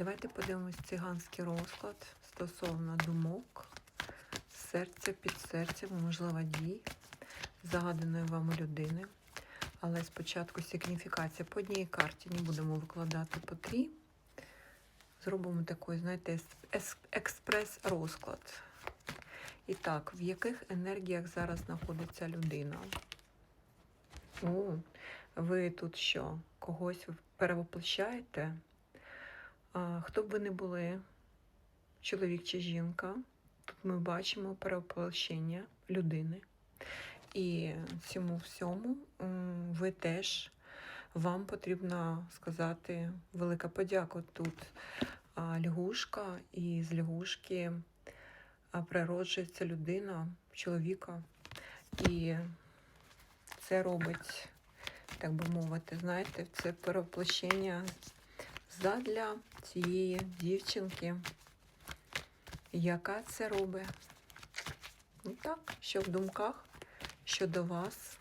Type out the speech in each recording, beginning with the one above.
Давайте подивимось циганський розклад стосовно думок, серця під серцем, можливо, дій загаданої вам людини. Але спочатку сигніфікація по одній карті не будемо викладати по три. Зробимо такий, знаєте, експрес-розклад. І так, в яких енергіях зараз знаходиться людина? О, ви тут що? Когось перевоплощаєте? Хто б ви не були, чоловік чи жінка, тут ми бачимо перевоплощення людини. І цьому всьому ви теж вам потрібно сказати велика подяка. Тут лягушка, і з лягушки природжується людина, чоловіка. І це робить, так би мовити, знаєте, це перевоплощення задля цієї дівчинки, яка це робить. Ну так, що в думках щодо вас.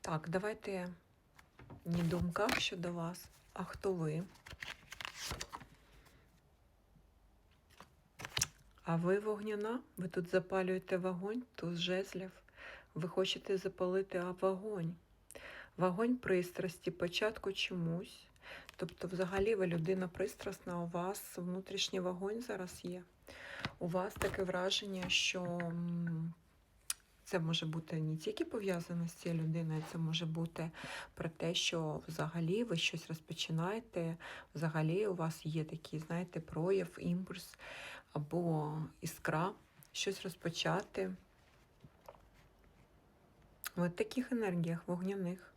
Так, давайте не думках щодо вас, а хто ви. А ви вогняна? Ви тут запалюєте вогонь, туз жезлів. Ви хочете запалити а вогонь. Вогонь пристрасті, початку чомусь. Тобто, взагалі, ви людина пристрасна, у вас внутрішній вогонь зараз є. У вас таке враження, що це може бути не тільки пов'язано з цією людиною, це може бути про те, що взагалі ви щось розпочинаєте, взагалі у вас є такий, знаєте, прояв, імпульс або іскра, щось розпочати. В таких енергіях вогняних.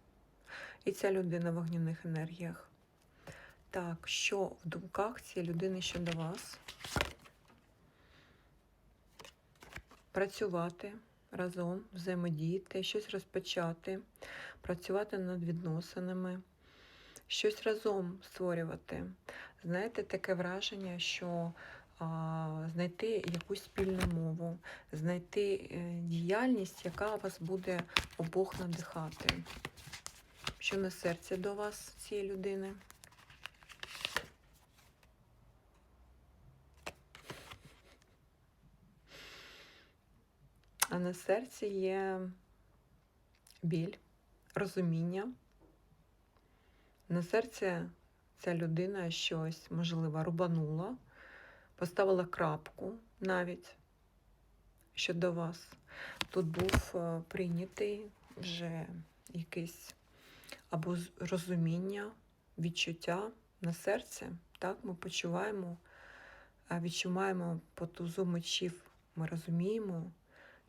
І ця людина в вогняних енергіях. Так, що в думках цієї людини щодо вас? Працювати разом, взаємодіяти, щось розпочати, працювати над відносинами, щось разом створювати. Знаєте, таке враження, що а, знайти якусь спільну мову, знайти е, діяльність, яка вас буде обох надихати. Що на серці до вас цієї людини? А на серці є біль, розуміння. На серці ця людина щось, можливо, рубанула, поставила крапку навіть щодо вас. Тут був е, прийнятий вже якийсь або розуміння, відчуття на серці. Так, ми почуваємо, а відчуваємо по тузу мечів. Ми розуміємо,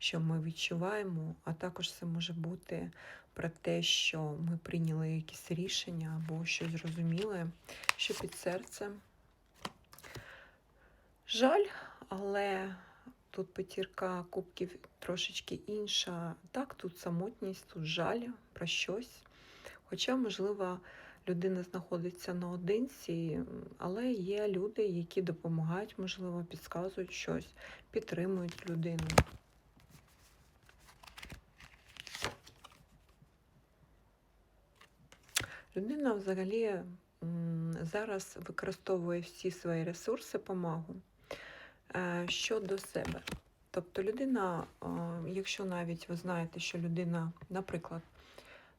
що ми відчуваємо, а також це може бути про те, що ми прийняли якісь рішення або щось зрозуміли, що під серцем. Жаль, але тут п'ятірка кубків трошечки інша. Так, тут самотність, тут жаль про щось. Хоча, можливо, людина знаходиться наодинці, але є люди, які допомагають, можливо, підказують щось, підтримують людину. Людина взагалі зараз використовує всі свої ресурси помагу е, щодо себе. Тобто людина, е, якщо навіть ви знаєте, що людина, наприклад,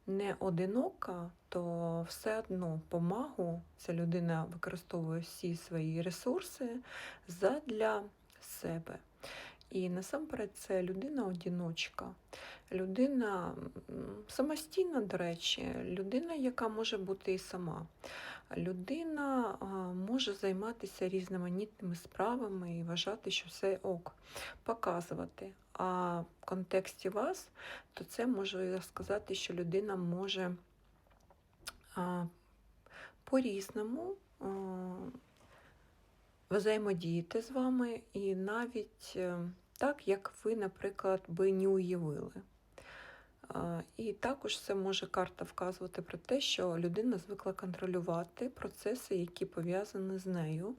не одинока, то все одно помагу ця людина використовує всі свої ресурси задля себе. І насамперед це людина-одіночка, людина самостійна, до речі, людина, яка може бути і сама. Людина може займатися різноманітними справами і вважати, що все ок, показувати. А в контексті вас, то це можу сказати, що людина може по-різному взаємодіяти з вами і навіть е, так, як ви, наприклад, би не уявили. І також це може карта вказувати про те, що людина звикла контролювати процеси, які пов'язані з нею.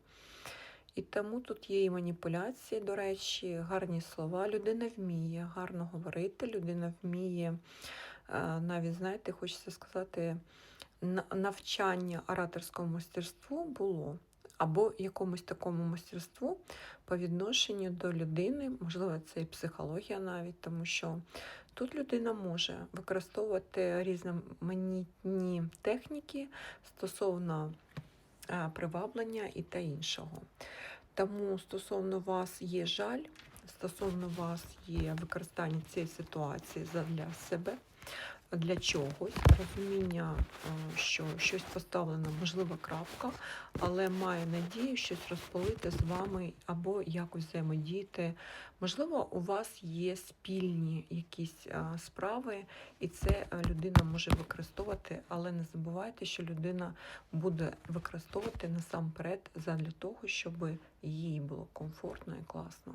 І тому тут є і маніпуляції, до речі, гарні слова. Людина вміє гарно говорити, людина вміє навіть, знаєте, хочеться сказати, навчання ораторському мастерству було. Або якомусь такому мастерству по відношенню до людини, можливо, це і психологія навіть, тому що тут людина може використовувати різноманітні техніки стосовно е, приваблення і та іншого. Тому стосовно вас є жаль, стосовно вас є використання цієї ситуації для себе, для чогось, розуміння, е, що щось поставлено, можливо, крапка, але має надію щось розпалити з вами або якось взаємодіяти. Можливо, у вас є спільні якісь е, справи, і це е, людина може використовувати, але не забувайте, що людина буде використовувати насамперед задля того, щоб їй було комфортно і класно.